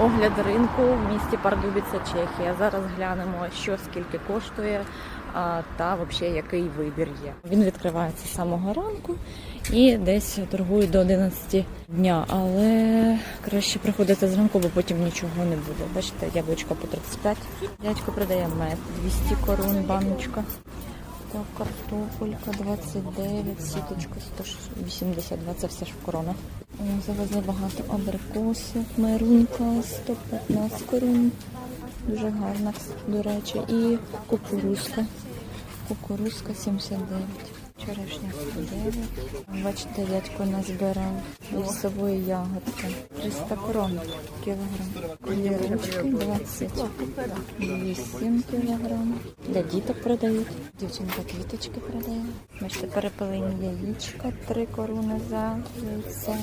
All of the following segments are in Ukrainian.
огляд ринку в місті Пардубіця, Чехія. Зараз глянемо, що скільки коштує та взагалі який вибір є. Він відкривається з самого ранку і десь торгують до 11 дня, але краще приходити зранку, бо потім нічого не буде. Бачите, яблучко по 35. Дядько продає мед, 200 корун, баночка. Так, картопелька 29, сіточка 182, це все ж в коронах. Завезли багато абрикосів, мерунка 115 корун, Дуже гарна, до речі. І кукурузка. Кукурузка 79. Черешня 109. Бачите, дядько назбирав лісової ягодки. 300 крон кілограм. Кулірочки 20. 8 кілограм. Для діток продають. Дівчинка квіточки продає. Бачите, перепилені яєчка, 3 корони за яйце.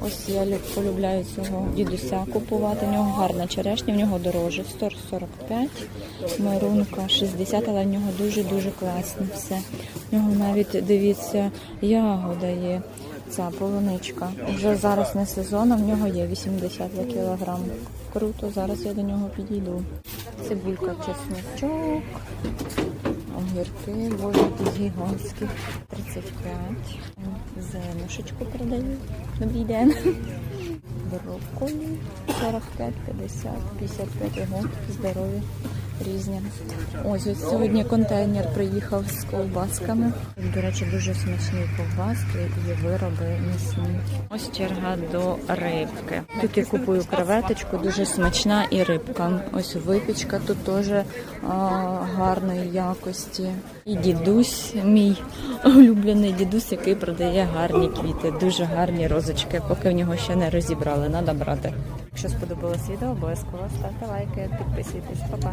Ось я полюбляю цього дідуся купувати. У нього гарна черешня, в нього дороже 145, марунка 60, але в нього дуже-дуже класне все. В нього навіть, дивіться, ягода є. Ця полуничка. Вже зараз не сезон, а в нього є 80 за кілограм. Круто, зараз я до нього підійду. Цибулька, чесночок, огірки, боже, гігантські. 35. Зеленушечку продають. Добрий день. Брокколі 45, 50, 55 ого, здорові, різні. Ось ось сьогодні контейнер приїхав з ковбасками. До речі, дуже смачні ковбаски і вироби місні. Ось черга до рибки. Тут я купую креветочку, дуже смачна і рибка. Ось випічка тут теж гарної якості. І дідусь, мій улюблений дідусь, який продає гарні квіти, дуже гарні розочки. Поки в нього ще не розібрали, треба брати. Якщо сподобалось відео, обов'язково ставте лайки, підписуйтесь, Па-па.